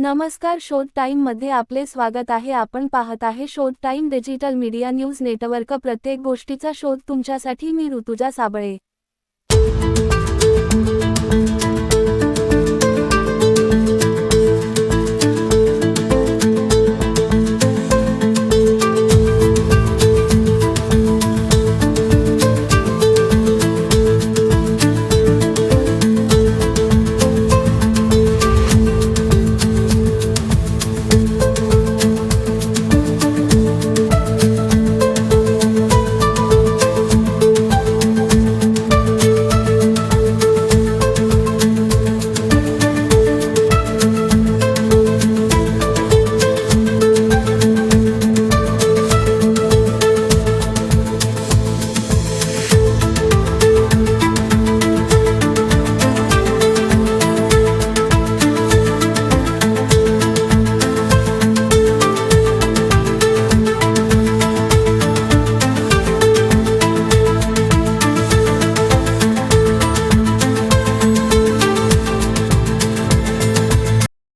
नमस्कार शोध टाइममध्ये आपले स्वागत आहे. आपण पाहत आहे Shodh time digital media news network. प्रत्येक गोष्टीचा शोध तुमच्यासाठी मी ऋतुजा साबळे.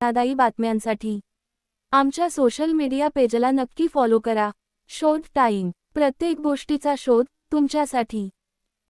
धक्कादायी बातम्यांसाठी. आमच्या सोशल मीडिया पेजला नक्की फॉलो करा. शोध टाईम प्रत्येक गोष्टीचा शोध तुमच्यासाठी.